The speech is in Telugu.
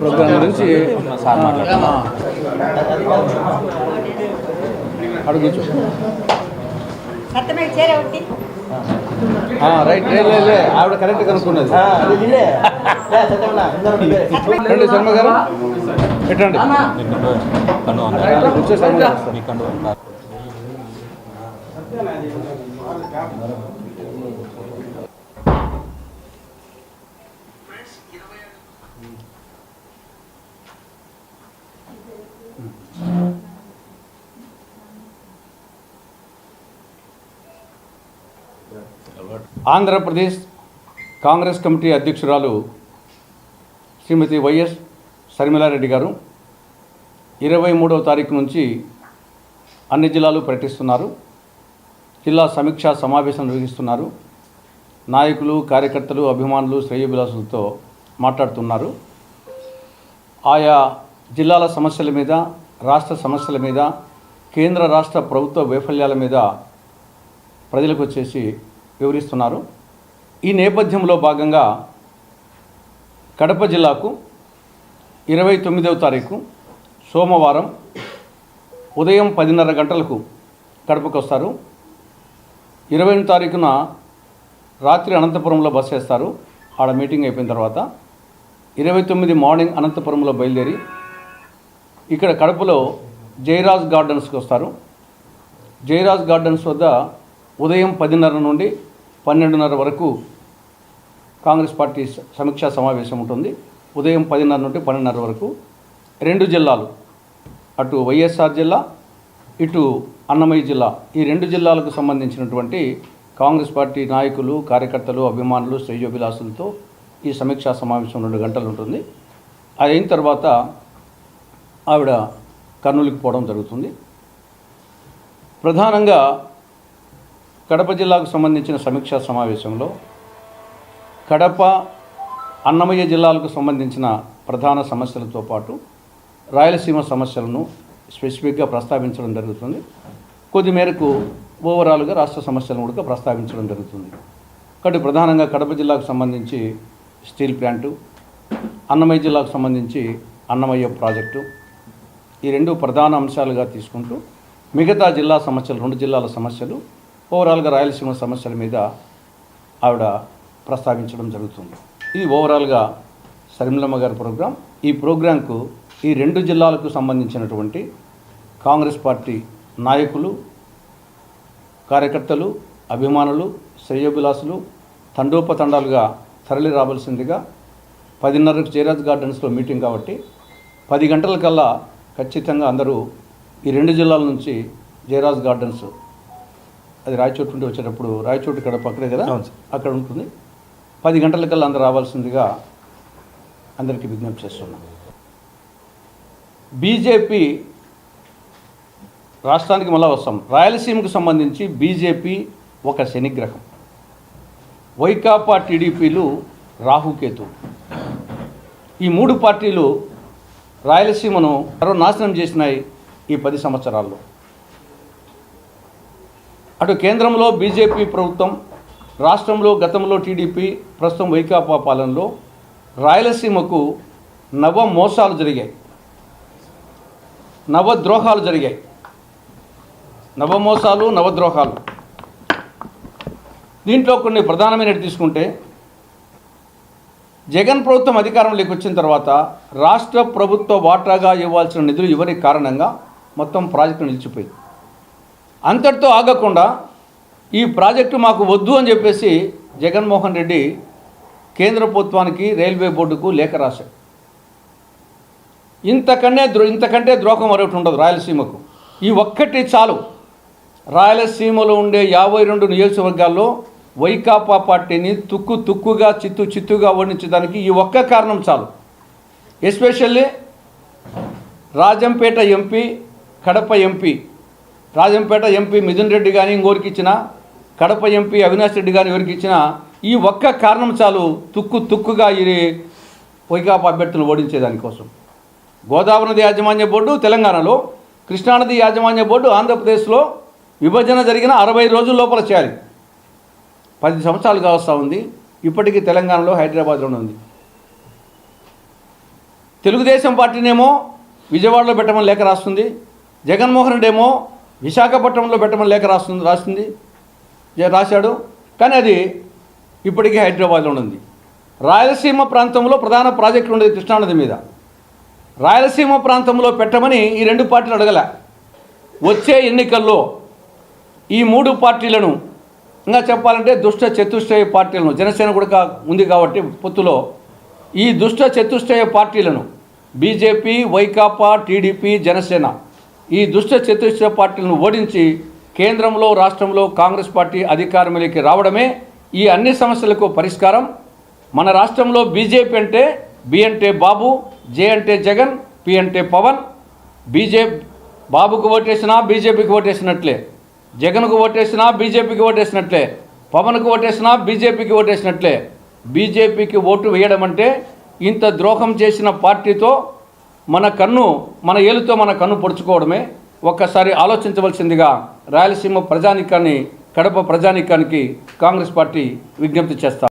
ప్రోగ్రామ్ గురించి అడుగుచు రైట్ లే ఆవిడ కరెక్ట్ కనుక్కున్నది. రండి శర్మ గారు. పెట్టండి కూర్చో శర్మ గారు వస్తారు. ఆంధ్రప్రదేశ్ కాంగ్రెస్ కమిటీ అధ్యక్షురాలు శ్రీమతి వైఎస్ శర్మిలారెడ్డి గారు ఇరవై మూడవ తారీఖు నుంచి అన్ని జిల్లాలు పర్యటిస్తున్నారు. జిల్లా సమీక్షా సమావేశం నిర్వహిస్తున్నారు. నాయకులు కార్యకర్తలు అభిమానులు శ్రేయోభిలాసులతో మాట్లాడుతున్నారు. ఆయా జిల్లాల సమస్యల మీద రాష్ట్ర సమస్యల మీద కేంద్ర రాష్ట్ర ప్రభుత్వ వైఫల్యాల మీద ప్రజలకు వచ్చేసి వివరిస్తున్నారు. ఈ నేపథ్యంలో భాగంగా కడప జిల్లాకు ఇరవై తొమ్మిదవ తారీఖు సోమవారం ఉదయం పదిన్నర గంటలకు కడపకు వస్తారు ఇరవై తారీఖున రాత్రి అనంతపురంలో బస్ వేస్తారు. ఆడ మీటింగ్ అయిపోయిన తర్వాత ఇరవై తొమ్మిది మార్నింగ్ అనంతపురంలో బయలుదేరి ఇక్కడ కడపలో జయరాజ్ గార్డెన్స్కి వస్తారు. జయరాజ్ గార్డెన్స్ వద్ద ఉదయం పదిన్నర నుండి పన్నెండున్నర వరకు కాంగ్రెస్ పార్టీ సమీక్షా సమావేశం ఉంటుంది. ఉదయం పదిన్నర నుండి పన్నెండున్నర వరకు రెండు జిల్లాలు అటు వైఎస్ఆర్ జిల్లా ఇటు అన్నమయ్య జిల్లా. ఈ రెండు జిల్లాలకు సంబంధించినటువంటి కాంగ్రెస్ పార్టీ నాయకులు కార్యకర్తలు అభిమానులు శ్రేయోభిలాసులతో ఈ సమీక్షా సమావేశం రెండు గంటలు ఉంటుంది. అయిన తర్వాత ఆవిడ కర్నూలుకి పోవడం జరుగుతుంది. ప్రధానంగా కడప జిల్లాకు సంబంధించిన సమీక్షా సమావేశంలో కడప అన్నమయ్య జిల్లాలకు సంబంధించిన ప్రధాన సమస్యలతో పాటు రాయలసీమ సమస్యలను స్పెసిఫిక్గా ప్రస్తావించడం జరుగుతుంది. కొద్ది మేరకు ఓవరాల్గా రాష్ట్ర సమస్యలను కూడా ప్రస్తావించడం జరుగుతుంది. కాబట్టి ప్రధానంగా కడప జిల్లాకు సంబంధించి స్టీల్ ప్లాంటు అన్నమయ్య జిల్లాకు సంబంధించి అన్నమయ్య ప్రాజెక్టు ఈ రెండు ప్రధాన అంశాలుగా తీసుకుంటూ మిగతా జిల్లా సమస్యలు రెండు జిల్లాల సమస్యలు ఓవరాల్గా రాయలసీమ సమస్యల మీద ఆవిడ ప్రస్తావించడం జరుగుతుంది. ఇది ఓవరాల్గా శర్మిలమ్మ గారి ప్రోగ్రాం ఈ ప్రోగ్రాంకు ఈ రెండు జిల్లాలకు సంబంధించినటువంటి కాంగ్రెస్ పార్టీ నాయకులు కార్యకర్తలు అభిమానులు శ్రేయోభిలాసులు తండోపతండాలుగా తరలి రావాల్సిందిగా పదిన్నరకు జయరాజ్ గార్డెన్స్లో మీటింగ్ కాబట్టి పది గంటల కల్లా ఖచ్చితంగా అందరూ ఈ రెండు జిల్లాల నుంచి జయరాజ్ గార్డెన్స్ అది రాయచోటు నుండి వచ్చేటప్పుడు రాయచోటు ఇక్కడ పక్కనే కదా? అక్కడ ఉంటుంది. పది గంటలకల్లా అందరూ రావాల్సిందిగా అందరికీ విజ్ఞప్తి చేస్తున్నాం. బీజేపీ రాష్ట్రానికి మళ్ళా వస్తాం. రాయలసీమకు సంబంధించి బీజేపీ ఒక శనిగ్రహం. వైకాపా టీడీపీలు రాహుకేతు. ఈ మూడు పార్టీలు రాయలసీమను నాశనం చేసినాయి ఈ పది సంవత్సరాల్లో. అటు కేంద్రంలో బీజేపీ ప్రభుత్వం రాష్ట్రంలో గతంలో టీడీపీ ప్రస్తుతం వైకాపా పాలనలో రాయలసీమకు నవ మోసాలు జరిగాయి. నవద్రోహాలు జరిగాయి. నవమోసాలు నవద్రోహాలు దీంట్లో కొన్ని ప్రధానమైనవి తీసుకుంటే జగన్ ప్రభుత్వం అధికారంలోకి వచ్చిన తర్వాత రాష్ట్ర ప్రభుత్వ వాటాగా ఇవ్వాల్సిన నిధులు ఇవ్వని కారణంగా మొత్తం ప్రాజెక్టు నిలిచిపోయింది. అంతటితో ఆగకుండా ఈ ప్రాజెక్టు మాకు వద్దు అని చెప్పేసి జగన్మోహన్ రెడ్డి కేంద్ర ప్రభుత్వానికి రైల్వే బోర్డుకు లేఖ రాశాడు ఇంతకంటే ద్రో ఇంతకంటే ద్రోహం మరొకటి ఉండదు రాయలసీమకు. ఈ ఒక్కటి చాలు. రాయలసీమలో ఉండే యాభై రెండు నియోజకవర్గాల్లో వైకాపా పార్టీని తుక్కు తుక్కుగా చిత్తు చిత్తుగా ఓడించడానికి ఈ ఒక్క కారణం చాలు. Especially Rajampet MP Kadapa MP. Rajampet MP Mithun Reddy కానీ ఇంకోరికి ఇచ్చిన కడప ఎంపీ అవినాష్ రెడ్డి కానీ ఎవరికి ఇచ్చిన ఈ ఒక్క కారణం చాలు తుక్కు తుక్కుగా ఈ వైకాపా అభ్యర్థులను ఓడించేదానికోసం. గోదావరి నది యాజమాన్య బోర్డు తెలంగాణలో కృష్ణానది యాజమాన్య బోర్డు ఆంధ్రప్రదేశ్లో విభజన జరిగిన అరవై రోజుల లోపల చేయాలి. పది సంవత్సరాలు కావస్తూ ఉంది. ఇప్పటికీ తెలంగాణలో హైదరాబాద్లోనే ఉంది. తెలుగుదేశం పార్టీనేమో విజయవాడలో పెట్టమని లేఖ రాస్తుంది. జగన్మోహన్ రెడ్డి ఏమో విశాఖపట్నంలో పెట్టమని లేఖ రాస్తుంది రాస్తుంది రాశాడు. కానీ అది ఇప్పటికీ హైదరాబాద్లో ఉంది. రాయలసీమ ప్రాంతంలో ప్రధాన ప్రాజెక్టు ఉండేది కృష్ణానది మీద. రాయలసీమ ప్రాంతంలో పెట్టమని ఈ రెండు పార్టీలు అడగల. వచ్చే ఎన్నికల్లో ఈ మూడు పార్టీలను ఇంకా చెప్పాలంటే దుష్ట చతుష్టయ పార్టీలను జనసేన కూడా ఉంది కాబట్టి పొత్తులో. ఈ దుష్ట చతుష్టయ పార్టీలను బీజేపీ వైకాపా టీడీపీ జనసేన ఈ దుష్ట చతుష్టయ పార్టీలను ఓడించి కేంద్రంలో రాష్ట్రంలో కాంగ్రెస్ పార్టీ అధికారంలోకి రావడమే ఈ అన్ని సమస్యలకు పరిష్కారం. మన రాష్ట్రంలో బీజేపీ అంటే బి అంటే బాబు జే అంటే జగన్ పి అంటే పవన్. బీజేపీ బాబుకు ఓటేసినా బీజేపీకి ఓటేసినట్లే. జగన్కు ఓటేసినా బీజేపీకి ఓటేసినట్లే పవన్కు ఓటేసినా బీజేపీకి ఓటేసినట్లే. బీజేపీకి ఓటు వేయడం అంటే ఇంత ద్రోహం చేసిన పార్టీతో మన కన్ను మన ఏలుతో మన కన్ను పొడుచుకోవడమే. ఒక్కసారి ఆలోచించవలసిందిగా రాయలసీమ ప్రజానికాన్ని కడప ప్రజానికానికి కాంగ్రెస్ పార్టీ విజ్ఞప్తి చేస్తారు